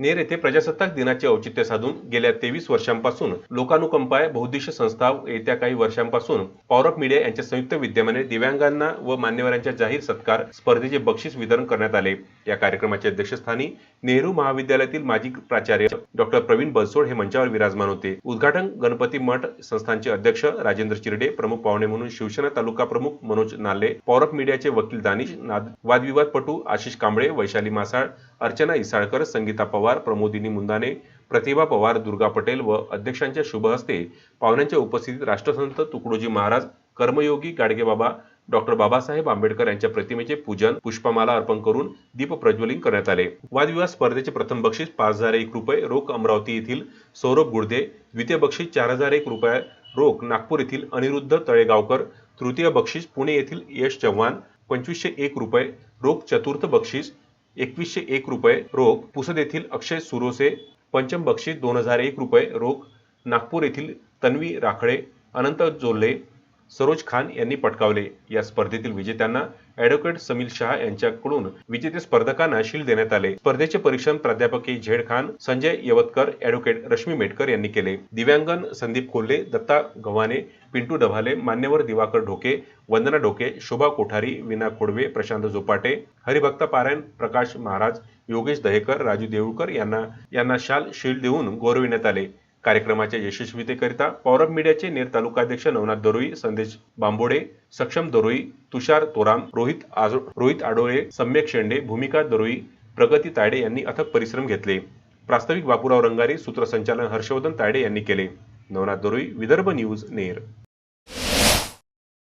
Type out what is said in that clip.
नेर येथे प्रजासत्ताक दिनाचे औचित्य साधून गेल्या तेवीस वर्षांपासून लोकानुकंपाय बौद्धिश संस्था येत्या काही वर्षांपासून पॉवर ऑफ मीडिया यांच्या संयुक्त विद्यमाने दिव्यांगांना व मान्यवरांच्या जाहीर सत्कार स्पर्धेचे बक्षीस वितरण करण्यात आले. या कार्यक्रमाच्या अध्यक्षस्थानी नेहरू महाविद्यालयातील माजी प्राचार्य डॉक्टर प्रवीण बनसोड हे मंचावर विराजमान होते. उद्घाटन गणपती मठ संस्थानचे अध्यक्ष राजेंद्र चिरडे प्रमुख पाहुणे म्हणून शिवसेना तालुका प्रमुख मनोज नाले पॉवर मीडियाचे वकील दानिश नाद वादविवादपटू आशिष कांबळे वैशाली मासाळ अर्चना इसाळकर संगीता पवार प्रमोदिनी मुंदाने प्रतिभा पवार दुर्गा पटेल व अध्यक्षांच्या शुभहस्ते पाहुण्यांच्या उपस्थितीत राष्ट्रसंत तुकडोजी महाराज कर्मयोगी गाडगेबाबा डॉक्टर बाबासाहेब आंबेडकर यांच्या प्रतिमेचे पूजन पुष्पमाला अर्पण करून दीप प्रज्वलिन करण्यात आले. वादविवाद स्पर्धेचे प्रथम बक्षीस पाच हजार एक रुपये रोख अमरावती येथील सौरभ गुडदे द्वितीय बक्षीस चार हजार एक रुपये रोख नागपूर येथील अनिरुद्ध तळेगावकर तृतीय बक्षीस पुणे येथील यश चव्हाण पंचवीसशे एक रुपये रोख चतुर्थ बक्षीस एकवीसशे एक रुपये रोख पुसद येथील अक्षय सुरोसे पंचम बक्षीस दोन हजार एक रुपये रोख नागपूर येथील तन्वी राखळे अनंत जोल्ले सरोज खान यांनी पटकावले. या स्पर्धेतील विजेत्यांना ॲडव्होकेट समील शहा यांच्याकडून विजेते स्पर्धकांना शील देण्यात आले. स्पर्धेचे परीक्षण प्राध्यापक झेड खान संजय यवतकर ॲडव्होकेट रश्मी मेटकर यांनी केले. दिव्यांगन संदीप कोल्हे दत्ता गव्हाणे पिंटू डभाले मान्यवर दिवाकर ढोके वंदना ढोके शोभा कोठारी विना खोडवे प्रशांत झोपाटे हरिभक्त पारायण प्रकाश महाराज योगेश दहेकर राजू देऊळकर यांना यांना शाल शील देऊन गौरविण्यात आले. कार्यक्रमाच्या यशस्वीतेकरिता पॉवर ऑफ मीडियाचे नेर तालुकाध्यक्ष नवनाथ दरोई संदेश बांबोडे सक्षम दरोई तुषार तोराम रोहित आज रोहित आडोळे सम्यक शेंडे भूमिका दरोई प्रगती तायडे यांनी अथक परिश्रम घेतले. प्रास्ताविक बापूराव रंगारी सूत्रसंचालन हर्षवर्धन तायडे यांनी केले. नवनाथ दरोई विदर्भ न्यूज नेर.